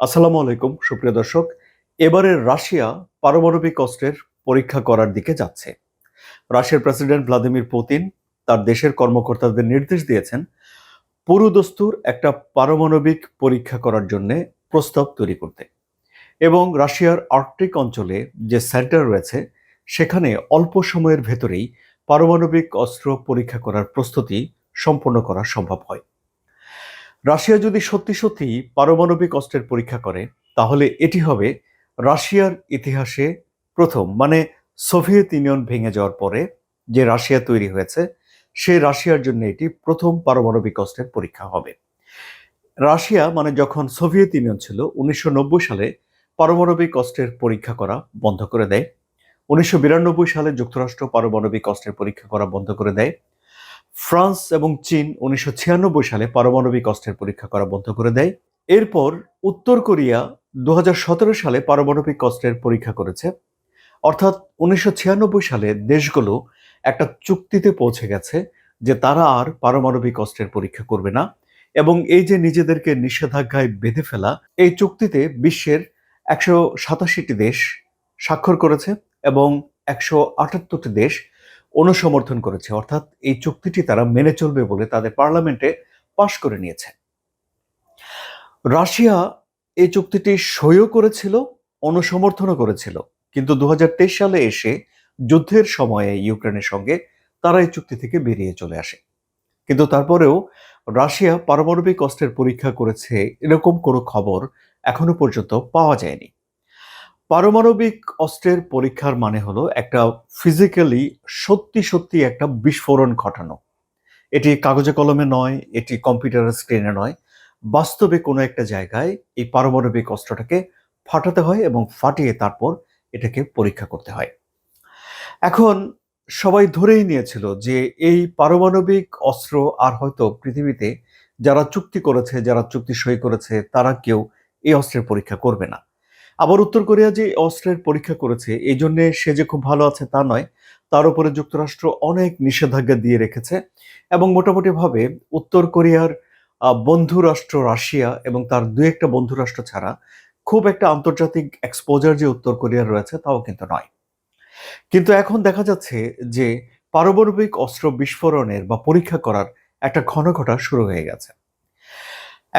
আসসালামু আলাইকুম, সুপ্রিয় দর্শক। এবারের রাশিয়া পারমাণবিক অস্ত্রের পরীক্ষা করার দিকে যাচ্ছে। রাশিয়ার প্রেসিডেন্ট ভ্লাদিমির পুতিন তার দেশের কর্মকর্তাদের নির্দেশ দিয়েছেন, পুরুদস্তুর একটা পারমাণবিক পরীক্ষা করার জন্য প্রস্তাব তৈরি করতে। এবং রাশিয়ার আর্কটিক অঞ্চলে যে সেন্টার রয়েছে, সেখানে অল্প সময়ের ভেতরেই পারমাণবিক অস্ত্র পরীক্ষা করার প্রস্তুতি সম্পন্ন করা সম্ভব হয়। রাশিয়া যদি সত্যি সত্যি পারমাণবিক অস্ত্রের পরীক্ষা করে, তাহলে এটি হবে রাশিয়ার ইতিহাসে প্রথম মানে সোভিয়েত ইউনিয়ন ভেঙে যাওয়ার পরে যে রাশিয়া তৈরি হয়েছে সেই রাশিয়ার জন্য এটি প্রথম পারমাণবিক অস্ত্রের পরীক্ষা হবে। রাশিয়া মানে যখন সোভিয়েত ইউনিয়ন ছিল, উনিশশো নব্বই সালে পারমাণবিক অস্ত্রের পরীক্ষা করা বন্ধ করে দেয়। উনিশশো বিরানব্বই সালে যুক্তরাষ্ট্র পারমাণবিক অস্ত্রের পরীক্ষা করা বন্ধ করে দেয়। ফ্রান্স এবং চীন উনিশশো ছিয়ানব্বই সালে পারমাণবিক অস্ত্রের পরীক্ষা করা বন্ধ করে দেয়। এরপর উত্তর কোরিয়া দুহাজার সতেরো সালে পারমাণবিক অস্ত্রের পরীক্ষা করেছে। অর্থাৎ উনিশশো ছিয়ানব্বই সালে দেশগুলো একটা চুক্তিতে পৌঁছে গেছে যে তারা আর পারমাণবিক অস্ত্রের পরীক্ষা করবে না এবং এই যে নিজেদেরকে নিষেধাজ্ঞায় বেঁধে ফেলা, এই চুক্তিতে বিশ্বের একশো সাতাশিটি দেশ স্বাক্ষর করেছে এবং একশো আটাত্তরটি দেশ অনুসমর্থন করেছে। অর্থাৎ এই চুক্তিটি তারা মেনে চলবে বলে তাদের পার্লামেন্টে পাশ করে নিয়েছে। রাশিয়া এই চুক্তিটি সইও করেছিল, অনুসমর্থনও করেছিল। কিন্তু দু হাজার তেইশ সালে এসে যুদ্ধের সময়ে ইউক্রেনের সঙ্গে তারা এই চুক্তি থেকে বেরিয়ে চলে আসে। কিন্তু তারপরেও রাশিয়া পারমাণবিক অস্ত্রের পরীক্ষা করেছে, এরকম কোনো খবর এখনও পর্যন্ত পাওয়া যায়নি। পারমাণবিক অস্ত্রের পরীক্ষার মানে হলো একটা ফিজিক্যালি সত্যি সত্যি একটা বিস্ফোরণ ঘটানো। এটি কাগজে কলমে নয়, এটি কম্পিউটারের স্ক্রিনে নয়। বাস্তবে কোনো একটা জায়গায় এই পারমাণবিক অস্ত্রটাকে ফাটাতে হয় এবং ফাটিয়ে তারপর এটাকে পরীক্ষা করতে হয়। এখন সবাই ধরেই নিয়েছিল যে এই পারমাণবিক অস্ত্র আর হয়তো পৃথিবীতে যারা চুক্তি করেছে, যারা চুক্তি সই করেছে, তারা কেউ এই অস্ত্রের পরীক্ষা করবে না। আবার উত্তর কোরিয়া যে অস্ত্রের পরীক্ষা করেছে, এই জন্যে সে যে খুব ভালো আছে তা নয়। তার উপরে যুক্তরাষ্ট্র অনেক নিষেধাজ্ঞা দিয়ে রেখেছে এবং মোটামুটিভাবে উত্তর কোরিয়ার বন্ধু রাষ্ট্র রাশিয়া এবং তার দু একটা বন্ধু রাষ্ট্র ছাড়া খুব একটা আন্তর্জাতিক এক্সপোজার যে উত্তর কোরিয়ার রয়েছে তাও কিন্তু নয়। কিন্তু এখন দেখা যাচ্ছে যে পারমাণবিক অস্ত্র বিস্ফোরণের বা পরীক্ষা করার একটা ঘন ঘটা শুরু হয়ে গেছে।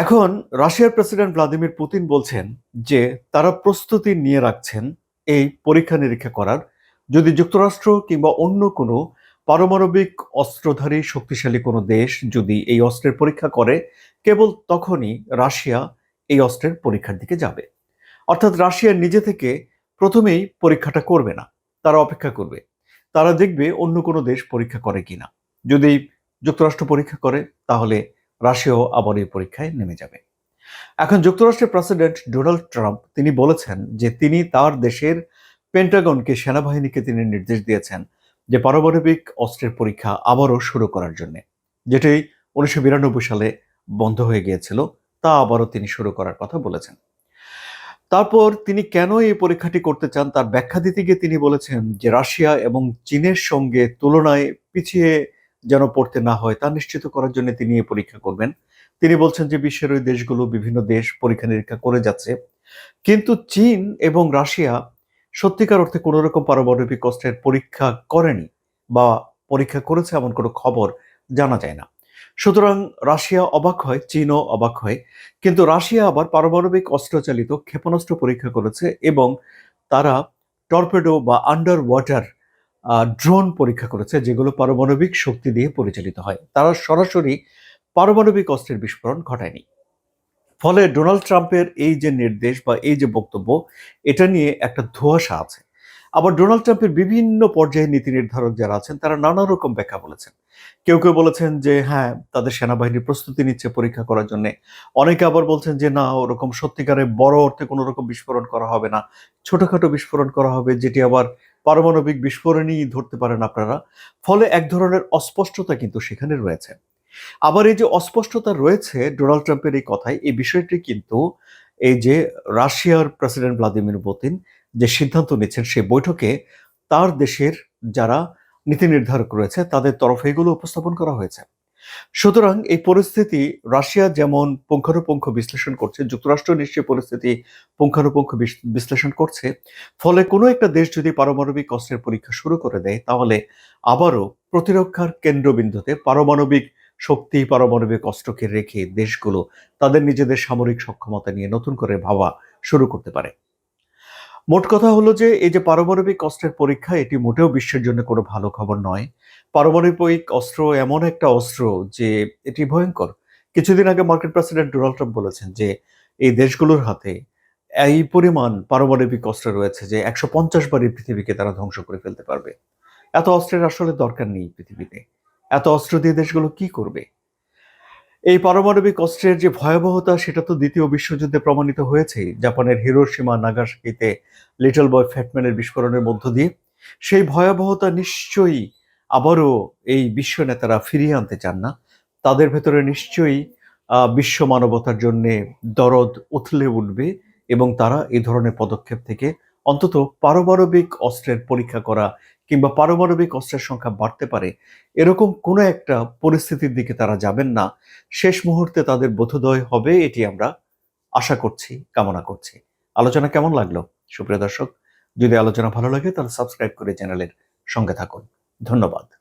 এখন রাশিয়ার প্রেসিডেন্ট ভ্লাদিমির পুতিন বলছেন যে তারা প্রস্তুতি নিয়ে রাখছেন এই পরীক্ষা নিরীক্ষা করার। যদি যুক্তরাষ্ট্র কিংবা অন্য কোনো পারমাণবিক অস্ত্রধারী শক্তিশালী কোনো দেশ যদি এই অস্ত্রের পরীক্ষা করে, কেবল তখনই রাশিয়া এই অস্ত্রের পরীক্ষার দিকে যাবে। অর্থাৎ রাশিয়া নিজে থেকে প্রথমেই পরীক্ষাটা করবে না, তারা অপেক্ষা করবে। তারা দেখবে অন্য কোনো দেশ পরীক্ষা করে কিনা। যদি যুক্তরাষ্ট্র পরীক্ষা করে, তাহলে রাশিয়াও আবার এই পরীক্ষায় নেমে যাবে। এখন যুক্তরাষ্ট্রের প্রেসিডেন্ট ডোনাল্ড ট্রাম্প তিনি বলেছেন যে তিনি তার দেশের পেন্টাগনকে সেনাবাহিনীকে তিনি নির্দেশ দিয়েছেন যে পারমাণবিক অস্ত্রের পরীক্ষা আবারও শুরু করার জন্য। যেটি উনিশশো বিরানব্বই সালে বন্ধ হয়ে গিয়েছিল, তা আবারও তিনি শুরু করার কথা বলেছেন। তারপর তিনি কেন এই পরীক্ষাটি করতে চান তার ব্যাখ্যা দিতে গিয়ে তিনি বলেছেন যে রাশিয়া এবং চীনের সঙ্গে তুলনায় পিছিয়ে যেন পড়তে না হয়, তা নিশ্চিত করার জন্য তিনি এই পরীক্ষা করবেন। তিনি বলছেন যে বিশ্বের ওই দেশগুলো বিভিন্ন দেশ পরীক্ষা নিরীক্ষা করে যাচ্ছে। কিন্তু চীন এবং রাশিয়া সত্যিকার অর্থে কোনো রকম পারমাণবিক অস্ত্রের পরীক্ষা করেনি বা পরীক্ষা করেছে এমন কোনো খবর জানা যায় না। সুতরাং রাশিয়া অবাক হয়, চীনও অবাক হয়। কিন্তু রাশিয়া আবার পারমাণবিক অস্ত্রচালিত ক্ষেপণাস্ত্র পরীক্ষা করেছে এবং তারা টর্পেডো বা আন্ডার ওয়াটার ড্রোন পরীক্ষা করেছে যেগুলো পারমাণবিক শক্তি দিয়ে পরিচালিত হয়। তারা সরাসরি পারমাণবিক অস্ত্রের বিস্ফোরণ ঘটায়নি। ফলে ডোনাল্ড ট্রাম্পের এই যে নির্দেশ বা এই যে বক্তব্য, এটা নিয়ে একটা ধোঁয়াশা আছে। আবার ডোনাল্ড ট্রাম্পের বিভিন্ন পর্যায়ে নীতি নির্ধারক যারা আছেন, তারা নানা রকম ব্যাখ্যা বলেছেন। কেউ কেউ বলেছেন যে হ্যাঁ তাদের সেনাবাহিনী প্রস্তুতি নিচ্ছে পরীক্ষা করার জন্য। অনেকে আবার বলছেন যে, না, ওরকম সত্যিকারে বড় অর্থে কোনো রকম বিস্ফোরণ করা হবে না। ছোটখাটো বিস্ফোরণ করা হবে, যেটি আবার পারমাণবিক বিস্ফোরণই ধরতে পারেন আপনারা। ফলে এক ধরনের অস্পষ্টতা কিন্তু সেখানে রয়েছে। আবার এই যে অস্পষ্টতা রয়েছে ডোনাল্ড ট্রাম্পের এই কথায়, এই বিষয়টি কিন্তু এই যে রাশিয়ার প্রেসিডেন্ট ভ্লাদিমির পুতিন যে সিদ্ধান্ত নিচ্ছেন সেই বৈঠকে, তার দেশের যারা নীতি নির্ধারক রয়েছে, তাদের তরফে এগুলো উপস্থাপন করা হয়েছে। সুতরাং এই পরিস্থিতি রাশিয়া যেমন পুঙ্খানুপুঙ্খ বিশ্লেষণ করছে, যুক্তরাষ্ট্র নিশ্চয়ই পরিস্থিতি পুঙ্খানুপুঙ্খ বিশ্লেষণ করছে, ফলে কোনো একটা দেশ যদি পারমাণবিক অস্ত্রের পরীক্ষা শুরু করে দেয়, তাহলে আবারও প্রতিরক্ষার কেন্দ্রবিন্দুতে পারমাণবিক শক্তি, পারমাণবিক অস্ত্রকে রেখে দেশগুলো তাদের নিজেদের সামরিক সক্ষমতা নিয়ে নতুন করে ভাবা শুরু করতে পারে। মোট কথা হলো যে, এই যে পারমাণবিক অস্ত্রের পরীক্ষা, এটি মোটেও বিশ্বের জন্য কোনো ভালো খবর নয়। পারমাণবিক অস্ত্র এমন একটা অস্ত্র যে, এটি ভয়ঙ্কর। কিছুদিন আগে মার্কিন প্রেসিডেন্ট ডোনাল্ড ট্রাম্প বলেছেন যে, এই দেশগুলোর হাতে এই পরিমাণ পারমাণবিক অস্ত্র রয়েছে যে, একশো পঞ্চাশ বারই পৃথিবীকে তারা ধ্বংস করে ফেলতে পারবে। এত অস্ত্রের আসলে দরকার নেই পৃথিবীতে। এত অস্ত্র দিয়ে দেশগুলো কি করবে? এই পারমাণবিক অস্ত্রের যে ভয়াবহতা, সেটা তো দ্বিতীয় বিশ্বযুদ্ধে প্রমাণিত হয়েছে জাপানের হিরোশিমা নাগাসাকিতে লিটল বয় ফ্যাটম্যানের বিস্ফোরণের মধ্য দিয়ে। সেই ভয়াবহতা নিশ্চয়ই আবারও এই বিশ্ব নেতারা ফিরিয়ে আনতে চান না। তাদের ভেতরে নিশ্চয়ই বিশ্ব মানবতার জন্য দরদ উথলে উঠবে এবং তারা এই ধরনের পদক্ষেপ থেকে অন্তত পারমাণবিক অস্ত্রের পরীক্ষা করা কিংবা পারমাণবিক অস্ত্রের সংখ্যা বাড়তে পারে, এরকম কোনো একটা পরিস্থিতির দিকে তারা যাবেন না। শেষ মুহূর্তে তাদের বোধোদয় হবে এটি আমরা আশা করছি, কামনা করছি। আলোচনা কেমন লাগল? সুপ্রিয় দর্শক, যদি আলোচনা ভালো লাগে তাহলে সাবস্ক্রাইব করে চ্যানেলের সঙ্গে থাকুন। ধন্যবাদ।